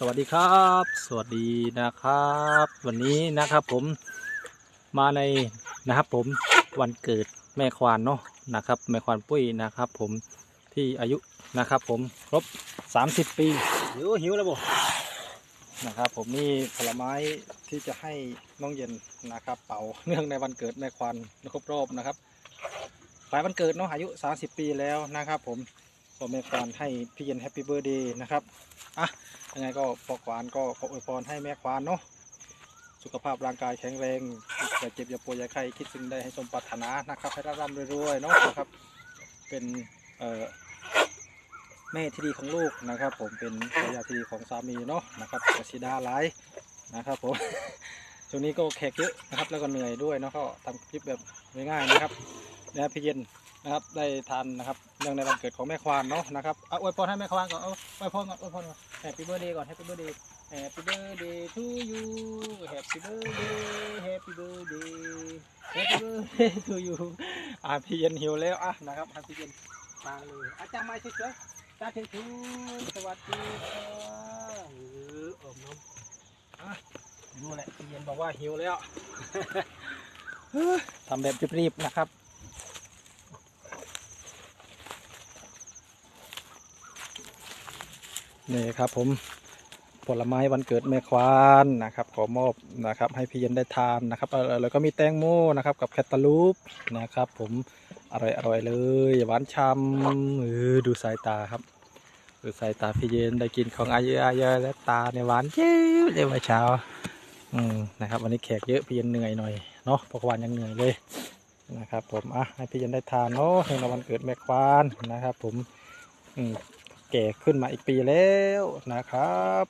สวัสดีครับ สวัสดีนะครับ วันนี้นะครับผมมาในนะครับผมวันเกิดแม่ควานเนาะนะครับแม่ควานปุ้ยนะครับผมที่อายุนะครับผมครบ 30 ปีหิวหิวแล้วบ่นะครับผมนี่ผลไม้ที่จะให้น้องเย็นนะครับเป่าเนื่องในวันเกิดแม่ควานครบรอบนะครับปลายวันเกิดเนาะอายุ 30 ปีแล้วนะครับผม ก็แม่ควานให้พี่เย็นแฮปปี้เบ t ร์เดย์นะครับอะยังไงก็ปอควานก็ขออวยพรให้แม่ควานเนาะสุขภาพร่างกายแข็งแรงอย่าเจ็บอย่าป่วยอย่าไข้คิดสิ่งใดให้สมปรารถนานะครับ ให้ร่ำรวยๆเนาะนะครับ เป็นเอ่อแม่ที่ดีของลูกนะครับ ผมเป็นภรรยาที่ดีของสามีเนาะนะครับกสิดาหลนะครับผมช่วงนี้ก็แขกเยอะนะครับ แล้วก็เหนื่อยด้วยเนาะก็ทำคลิปแบบง่ายๆนะครับนะพี่เย็น นะครับ ได้ทานนะครับเนื่องในวันเกิดของแม่ควานเนาะนะครับเอาอวยพรให้แม่ควานก่อนเอาอวยพรก่อนอวยพรก่อน Happy birthday ก่อน Happy birthday Happy birthday to you Happy birthday Happy birthday Happy birthday to you อะพี่เย็นหิวแล้วอะนะครับให้พี่เย็นมาเลยอาจารย์มาช่วยๆจ้าเทชูสวัสดีค่ะเอออมน้ำอะดูแหละพี่เย็นบอกว่าหิวแล้วทำแบบรีบๆนะครับ นี่ครับผมผลไม้วันเกิดแม่ควานนะครับขอมอบนะครับให้พี่เย็นได้ทานนะครับแล้วก็มีแตงโมนะครับกับแคตตาลูปนะครับผมอร่อยอร่อยเลยหวานช่ำเออดูสายตาครับ ดูสายตาพี่เย็นได้กินของอายอะอายอะและตาในหวานเย้วเลยเมื่อเช้าอืมนะครับวันนี้แขกเยอะพี่เย็นเหนื่อยหน่อยเนาะเพราะวานยังเหนื่อยเลยนะครับผมอะให้พี่เย็นได้ทานเนาะในวันเกิดแม่ควานนะครับผมอืม แก่ขึ้นมาอีกปีแล้วนะครับ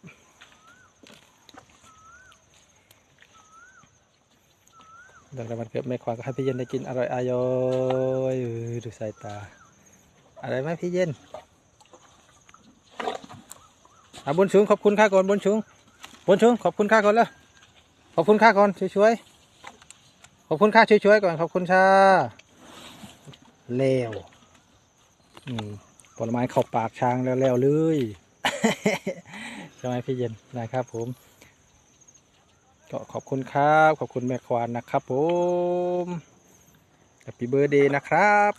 เดี๋ยววันเกิดแม่ควาก็ให้พี่เย็นได้กินอร่อยอร่อยดูสายตา อะไรไหมพี่เย็นอาบนสูงขอบคุณข้าก่อนบนสูงบนสูงขอบคุณข้าก่อนแล้วขอบคุณข้าก่อนช่วยๆขอบคุณข้าช่วยๆก่อนขอบคุณชาเลวอืม ผลไม้เข้าปากช้างแล้วๆเลยใช่ไหมพี่เย็นนะครับ ผม ก็ขอบคุณครับ ขอบคุณแม่ควานนะครับ ผม h a p ปี้เบ t ร์ a เดย์นะครับ